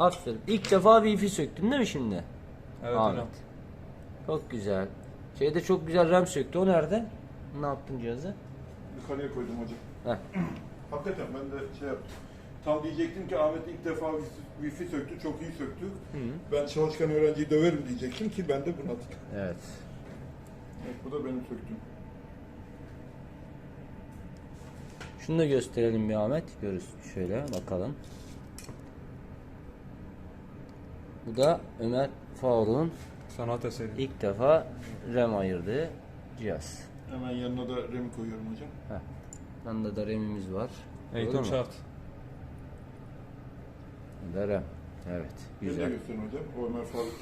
Aferin. İlk defa Wi-Fi söktün değil mi şimdi? Evet Ahmet. hocam. Çok güzel. Şeyde çok güzel RAM söktü. O nerede? Ne yaptın cihazı? Yukarıya koydum hocam. Heh. Hakikaten ben de şey yaptım. Tam diyecektim ki Ahmet ilk defa wifi, wifi söktü, çok iyi söktü. Ben çalışkan öğrenciyi döverim diyecektim ki ben de buna tık. Evet. Evet, bu da benim söktüğüm. Şunu da gösterelim bir Ahmet. Görürüz. Şöyle bakalım. Bu da Ömer Faruk'un Sanat eseri. ilk defa RAM ayırdığı cihaz. Hemen yanına da remi koyuyorum hocam. Heh. Yanında da RAM'imiz var. Eğitim Doğru mu? şart. Bu da RAM. Evet. Güzel. Güzel. gösterin hocam. O Ömer Faruk.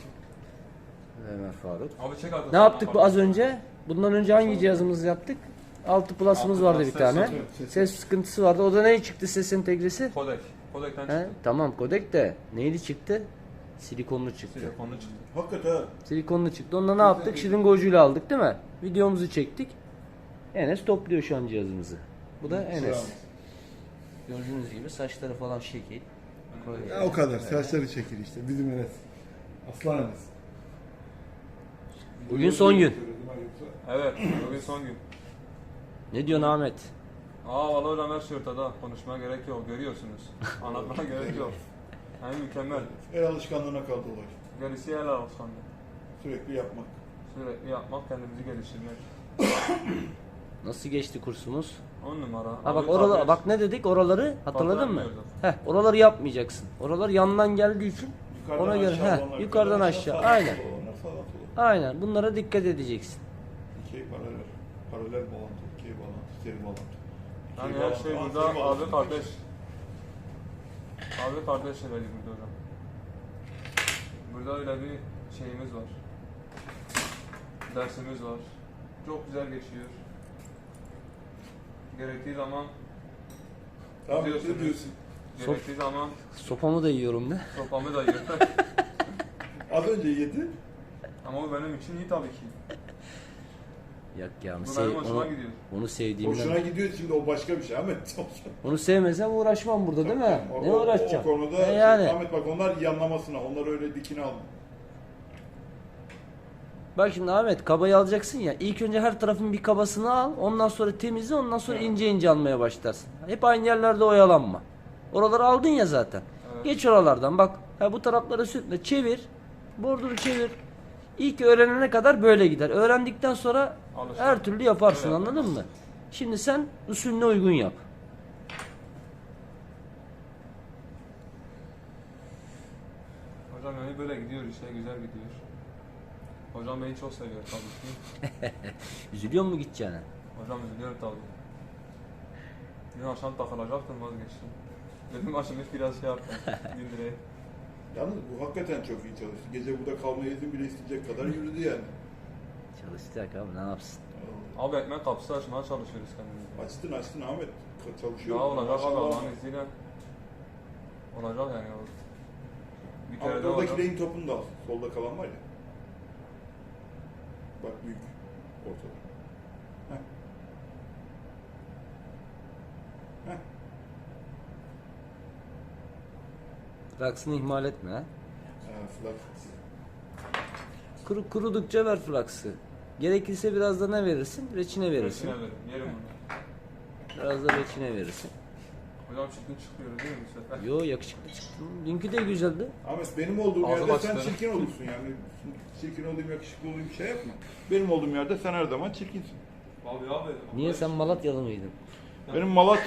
Ömer Faruk. Abi çek artık. Ne yaptık bu az önce? Bundan önce hangi cihazımızı yaptık? 6 Plus'ımız Altı vardı Plus bir ses tane. Ses- Ses sıkıntısı vardı. O da ne çıktı ses entegresi? Kodek. Kodekten He, çıktı. tamam kodek de neyli çıktı? Silikonlu çıktı. Silikonlu çıktı. Hakikaten ha. Silikonlu çıktı. Onunla ne yaptık? Şırınga ucuyla aldık değil mi? Videomuzu çektik. Enes topluyor şu an cihazımızı. Bu da Enes. Gördüğünüz gibi saçları falan şekil. Koyuyor. Ya o kadar. Saçları çekil işte. Bizim Enes. Aslan Enes. Bugün son gün. Evet. Bugün son gün. Ne diyorsun Ahmet? Aa valla hocam her şey ortada. Konuşmaya gerek yok. Görüyorsunuz. Anlatmaya gerek yok. Yani mükemmel. El alışkanlığına kaldı olay. Gerisi helal olsun. Sürekli yapmak. Sürekli yapmak, kendimizi geliştirmek. Nasıl geçti kursumuz? 10 numara. Ha bak oralar bak ne dedik oraları hatırladın mı? yapmıyorduk. Heh oraları yapmayacaksın. Oralar yandan geldiği için Yukarıdan ona göre aşağı heh, yukarıdan aşağı falan, aynen. olanlar falan falan. Aynen bunlara dikkat edeceksin. İkiye paralel. Paralel bağlantı, ikiye bağlantı, seri bağlantı. Yani İkiye her şey burada bağlantı. abi kardeş. Abi kardeş şeyleri burada hocam. Burada öyle bir şeyimiz var. Dersimiz var. Çok güzel geçiyor. Gerektiği zaman Tamam Diyorsun. ne diyorsun? gerektiği zaman Sopamı da yiyorum de. sopamı da yiyor. Az önce yedi. Ama bu benim için iyi tabii ki. Yok ya onu, sev, hoşuma onu, gidiyor. onu sevdiğimden. Hoşuna gidiyor şimdi o başka bir şey Ahmet. Onu sevmesem uğraşmam burada değil mi? O- ne o- uğraşacağım? O konuda E yani. Ahmet bak onlar yanlamasına, onlar öyle dikine alma. Bak şimdi Ahmet kabayı alacaksın ya. İlk önce her tarafın bir kabasını al. Ondan sonra temizle. Ondan sonra Evet. ince ince almaya başlarsın. Hep aynı yerlerde oyalanma. Oraları aldın ya zaten. Evet. Geç oralardan bak. Ha, bu tarafları sürtle. Çevir. Borduru çevir. İlk öğrenene kadar böyle gider. Öğrendikten sonra Alışır. her türlü yaparsın Öyle anladın mı? Şimdi sen usulüne uygun yap. Hocam yani böyle gidiyor işte güzel gidiyor. Hocam beni çok seviyor tabii ki. Üzülüyor mu gideceğine? Hocam üzülüyorum tabii. Dün akşam takılacaktım vazgeçtim. Dedim açılmış biraz şey yaptım. Dindireyim. Yalnız bu hakikaten çok iyi çalıştı. Gece burada kalmaya izin bile isteyecek kadar yürüdü yani. Çalışacak abi ne yapsın? Abi ekmek kapısı açmaya çalışıyoruz kendimize. Açtın açtın Ahmet. Çalışıyor. Ya olacak abi. Allah'ın izniyle. Olacak yani. o. Bir kere Ahmet de oradaki olacak. rehin topunu da al. Solda kalan var ya. Bak büyük. Ortada. Heh. Heh. Flaksını ihmal etme ha. Ha, flak. Kuru, kurudukça ver flaksı. Gerekirse biraz da ne verirsin? Reçine verirsin. Reçine verin. Yerim onu. Biraz da reçine verirsin. Hocam çirkin çıkıyor değil mi bu sefer? Yo yakışıklı çıktı. Dünkü de güzeldi. Ahmet benim olduğum Ağzım yerde sen açtı. çirkin olursun yani. Çirkin olayım, yakışıklı olayım şey yapma. Benim olduğum yerde sen her zaman çirkinsin. Abi abi. Niye sen Malatyalı mıydın? Benim Malatya